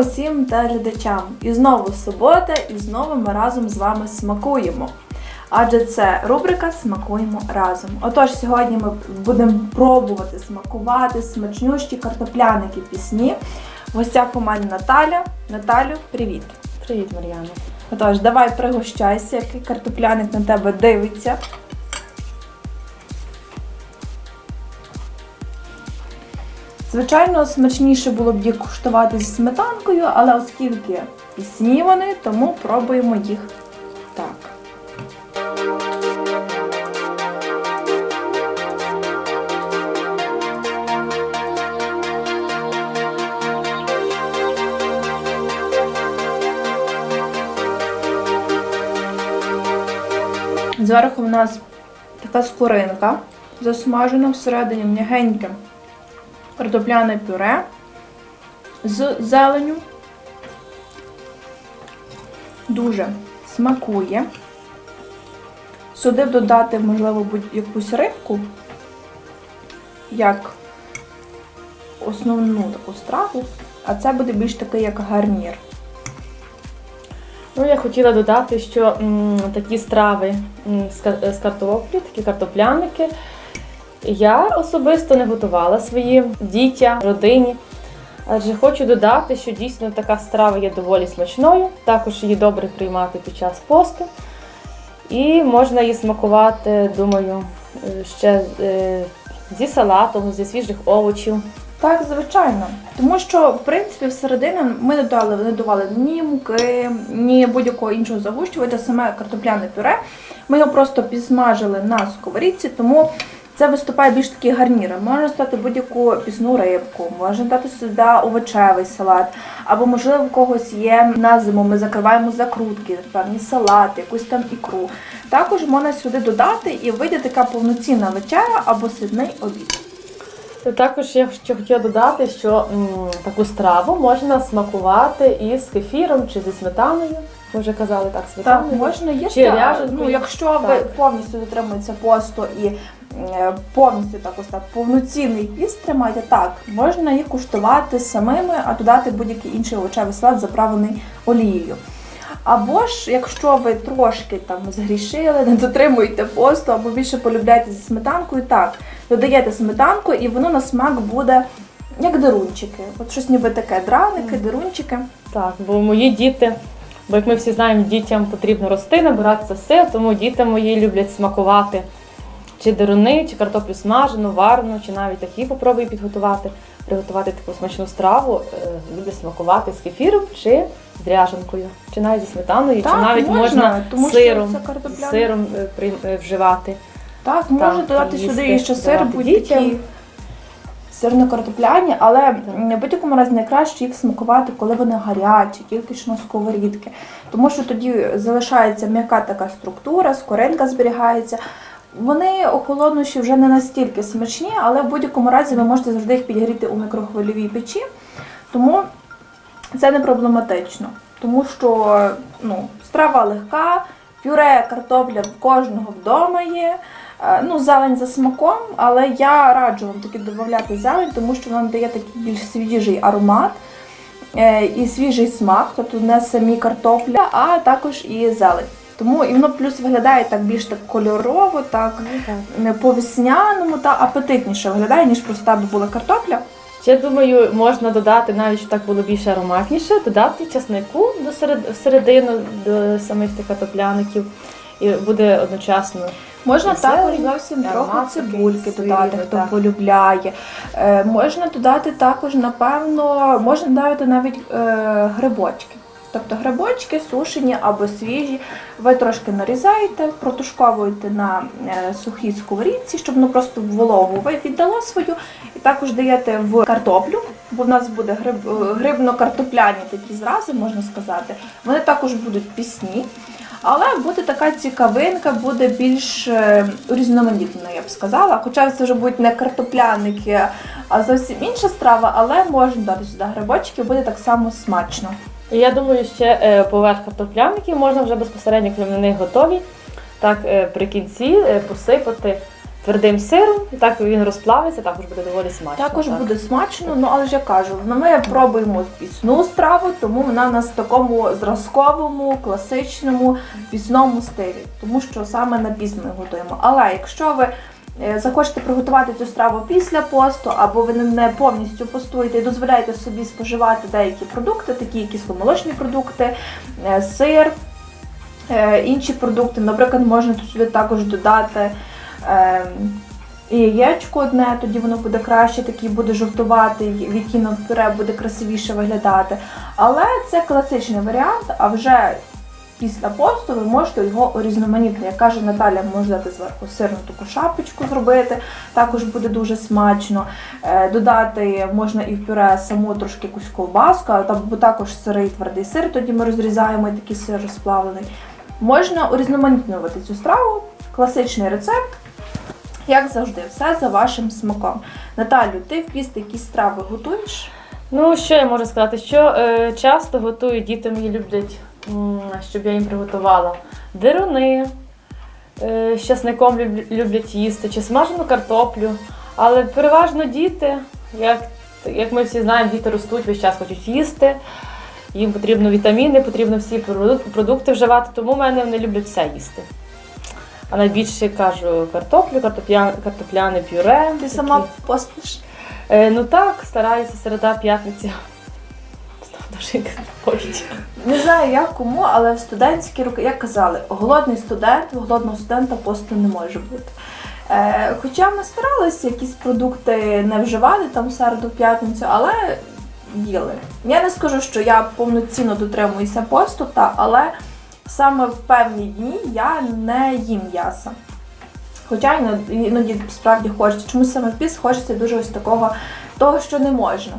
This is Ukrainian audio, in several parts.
Усім телеглядачам! І знову субота, і знову ми разом з вами смакуємо. Адже це рубрика Смакуємо разом. Отож, сьогодні ми будемо пробувати смакувати смачнющі картопляники пісні. В гостях у мене Наталя. Наталю, привіт! Привіт, Мар'яна. Отож, давай пригощайся, який картопляник на тебе дивиться. Звичайно, смачніше було б їх куштувати зі сметанкою, але оскільки пісні вони, тому пробуємо їх так. Зверху в нас така скоринка засмажена всередині м'ягеньке картопляне пюре з зеленю. Дуже смакує. Сюди додати, можливо, будь-якусь рибку, як основну таку страву, а це буде більш такий як гарнір. Ну, я хотіла додати, що такі страви з картоплі, такі картопляники, я особисто не готувала своїм дітям, родині. Адже хочу додати, що дійсно така страва є доволі смачною, також її добре приймати під час посту. І можна її смакувати, думаю, ще е, зі салатом, зі свіжих овочів. Так, звичайно. Тому що, в принципі, всередині ми не додали, не додавали ні муки, ні будь-якого іншого загущувача, саме картопляне пюре. Ми його просто підсмажили на сковорідці, тому це виступає більш такий гарнір. Можна стати будь-яку пісну рибку, можна дати сюди овочевий салат, або, можливо, в когось є на зиму, ми закриваємо закрутки, певні салати, якусь там ікру. Також можна сюди додати і вийде така повноцінна вечеря або сідний обід. Також я ще хотіла додати, що м, таку страву можна смакувати із кефіром чи зі сметаною. Ми вже казали так, Так, можна їсти. Чи ряженкою. Ну, якщо ви Так. повністю дотримуєтеся посту і повністю так ось так повноцінний піст тримаєте, так, можна їх куштувати самими, а додати будь-який інший овочевий салат, заправлений олією. Або ж, якщо ви трошки там згрішили, не дотримуєте посту, або більше полюбляєте зі сметанкою, так, додаєте сметанку і воно на смак буде як дирунчики. От щось ніби таке, драники, дирунчики. Так, бо мої діти, бо як ми всі знаємо, дітям потрібно рости, набиратися сил, тому діти мої люблять смакувати чи деруни, чи картоплю смажену, варену, чи навіть такі попробую підготувати, приготувати таку смачну страву, е, люблять смакувати з кефіром чи з ряженкою, чи навіть зі сметаною, Так, чи навіть можна, можна, тому сиром, з сиром е, при- е, вживати. Так, можна Так, додати сюди ще сир, будь-які дітям. сирно-картопляні, але в будь-якому разі найкраще їх смакувати, коли вони гарячі, тільки що на сковорідки. Тому що тоді залишається м'яка така структура, скоринка зберігається. Вони охолонувші вже не настільки смачні, але в будь-якому разі ви можете завжди їх підігріти у мікрохвильовій печі. Тому це не проблематично. Тому що ну, страва легка, пюре, картопля в кожного вдома є. Е, Ну, зелень за смаком, але я раджу вам таки додати зелень, тому що вона дає такий більш свіжий аромат е, і свіжий смак, тобто не самі картопля, а також і зелень. Тому і воно плюс виглядає так більш так кольорово, так е, по весняному та апетитніше виглядає, ніж проста би була картопля. Ще думаю, можна додати, навіть щоб так було більше ароматніше, додати часнику до серед, всередину до самих тих картопляників. І буде одночасно. Можна також зовсім трохи цибульки додати, сильний, хто так. полюбляє. Е, можна додати також, напевно, можна додати навіть е, грибочки. Тобто грибочки сушені або свіжі. Ви трошки нарізаєте, протушковуєте на е, сухій сковорідці, щоб воно просто вологу віддало свою. І також даєте в картоплю, бо в нас буде гриб, е, грибно-картопляні такі зрази, можна сказати. Вони також будуть пісні. Але буде така цікавинка, буде більш е, різноманітною, я б сказала. Хоча це вже будуть не картопляники, а зовсім інша страва, але можна дати сюди грибочки, буде так само смачно. Я думаю, ще е, поверх картопляників можна вже безпосередньо, коли вони готові, так е, при кінці е, посипати твердим сиром, і так він розплавиться, також буде доволі смачно. Також так. буде смачно, ну але ж я кажу, ну, ми пробуємо пісну страву, тому вона в нас в такому зразковому, класичному пісному стилі, тому що саме на піс ми готуємо. Але якщо ви захочете приготувати цю страву після посту, або ви не повністю постуєте і дозволяєте собі споживати деякі продукти, такі кисломолочні продукти, е, сир, е, інші продукти, наприклад, можна сюди також додати. і яєчко одне, тоді воно буде краще, такий буде жовтуватий, відтінок пюре буде красивіше виглядати. Але це класичний варіант, а вже після посту ви можете його урізноманітнити. Як каже Наталя, дати зверху сирну таку шапочку зробити, також буде дуже смачно. Е, Додати можна і в пюре саму трошки якусь ковбаску, а там бо також сирий твердий сир, тоді ми розрізаємо і такий сир розплавлений. Можна урізноманітнювати цю страву, класичний рецепт. Як завжди, все за вашим смаком. Наталю, ти в піст якісь страви готуєш? Ну, що я можу сказати? Що е, часто готую, діти мої люблять, щоб я їм приготувала дируни, е, з часником люблять їсти, чи смажену картоплю. Але переважно діти, як, як ми всі знаємо, діти ростуть, весь час хочуть їсти. Їм потрібно вітаміни, потрібно всі продукти вживати, тому в мене вони люблять все їсти. А найбільше кажу картоплю, картопля, картопляне пюре. Ти сама постиш? Е, ну так, стараюся середа, п'ятниця. Дуже повідь. Не знаю як кому, але в студентські роки, як казали, голодний студент, голодного студента посту не може бути. Е, хоча ми старалися якісь продукти не вживати там в середу, в п'ятницю, але їли. Я не скажу, що я повноцінно дотримуюся посту, та, але саме в певні дні я не їм м'яса. Хоча іноді справді хочеться. Чомусь саме в піс хочеться дуже ось такого, того, що не можна.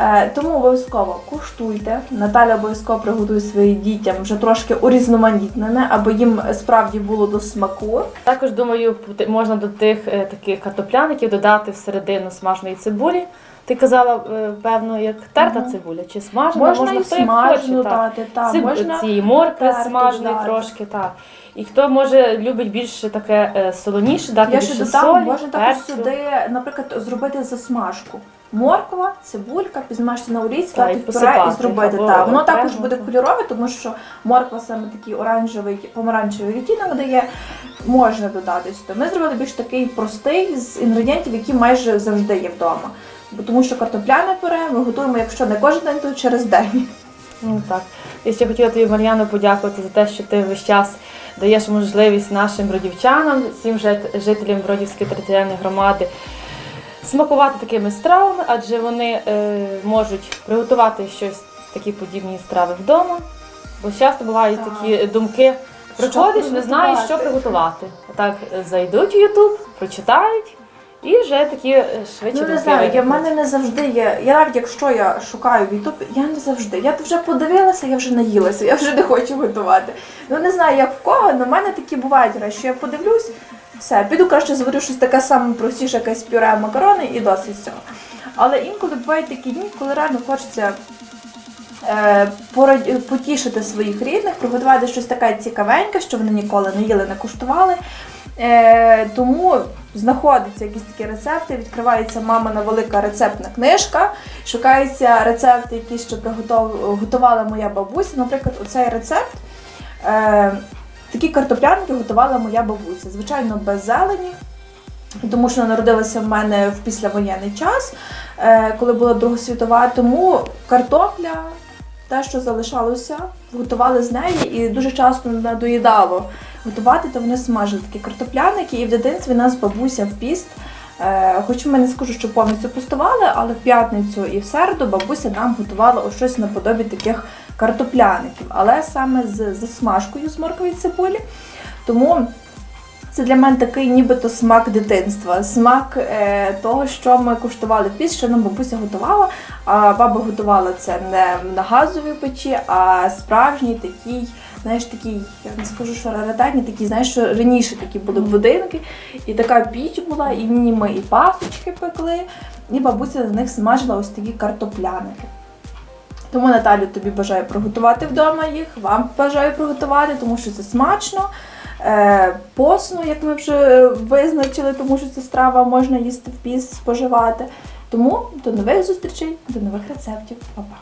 Е, тому обов'язково куштуйте. Наталя обов'язково приготує своїм дітям вже трошки урізноманітнене, аби їм справді було до смаку. Також думаю, можна до тих е, таких картопляників додати всередину смаженої цибулі. Ти казала, е, певно, як терта Мгм. цибуля чи смажена, Можна, і хто як смажену хоче, дати, та, Циб- можна цієї моркви терти трошки, так. І хто може любить більше таке солоніше, дати Я більше ще додам, солі, можна також сюди, наприклад, зробити засмажку. Морква, цибулька, підсмажте на дати і пюре і посипати, зробити. або Так, воно також окремо, буде кольорове, тому що морква саме такий оранжевий, помаранчевий відтінок дає. Можна додати сюди. Ми зробили більш такий простий з інгредієнтів, які майже завжди є вдома. Бо тому що картопляне пюре ми готуємо, якщо не кожен день, то через день. Ну так. Я ще хотіла тобі, Мар'яно, подякувати за те, що ти весь час даєш можливість нашим бродівчанам, всім жит- жителям Бродівської територіальної громади смакувати такими стравами, адже вони е, можуть приготувати щось такі подібні страви вдома. Бо часто бувають Так. такі думки. Приходиш, не знаєш, що приготувати. Так зайдуть в Ютуб, прочитають і вже такі е, швидше Ну не знаю, я в мене не завжди є. Я навіть якщо я шукаю в Ютуб, я не завжди. Я вже подивилася, я вже наїлася, я вже не хочу готувати. Ну не знаю, як в кого, але в мене такі бувають що я подивлюсь, все, піду краще зварю щось таке саме простіше, якесь пюре макарони і досить цього. Але інколи бувають такі дні, коли реально хочеться е, потішити своїх рідних, приготувати щось таке цікавеньке, що вони ніколи не їли, не куштували. Е, тому знаходяться якісь такі рецепти, відкривається мамина велика рецептна книжка, шукаються рецепти, які ще приготов- готувала моя бабуся. Наприклад, оцей рецепт. Е, такі картоплянки готувала моя бабуся. Звичайно, без зелені. Тому що вона народилася в мене в післявоєнний час, е, коли була Друга світова. Тому картопля, те, що залишалося, готували з неї і дуже часто надоїдало готувати, то вони смажили такі картопляники. І в дитинстві нас бабуся в піст. Е, хоч ми не скажу, що повністю пустували, але в п'ятницю і в середу бабуся нам готувала ось щось наподобі таких картопляників, але саме з засмажкою з моркові цибулі. Тому це для мене такий нібито смак дитинства, смак е, того, що ми куштували в піс, що нам бабуся готувала. А баба готувала це не на газовій печі, а справжній такий, знаєш, такий, я не скажу, що раритетні, такі, знаєш, що раніше такі були будинки, і така піч була, і ні ми і пасочки пекли, і бабуся на них смажила ось такі картопляники. Тому Наталю тобі бажаю приготувати вдома їх, вам бажаю приготувати, тому що це смачно. Е, посну, як ми вже визначили, тому що ця страва можна їсти в піс, споживати. Тому до нових зустрічей, до нових рецептів. Па-па.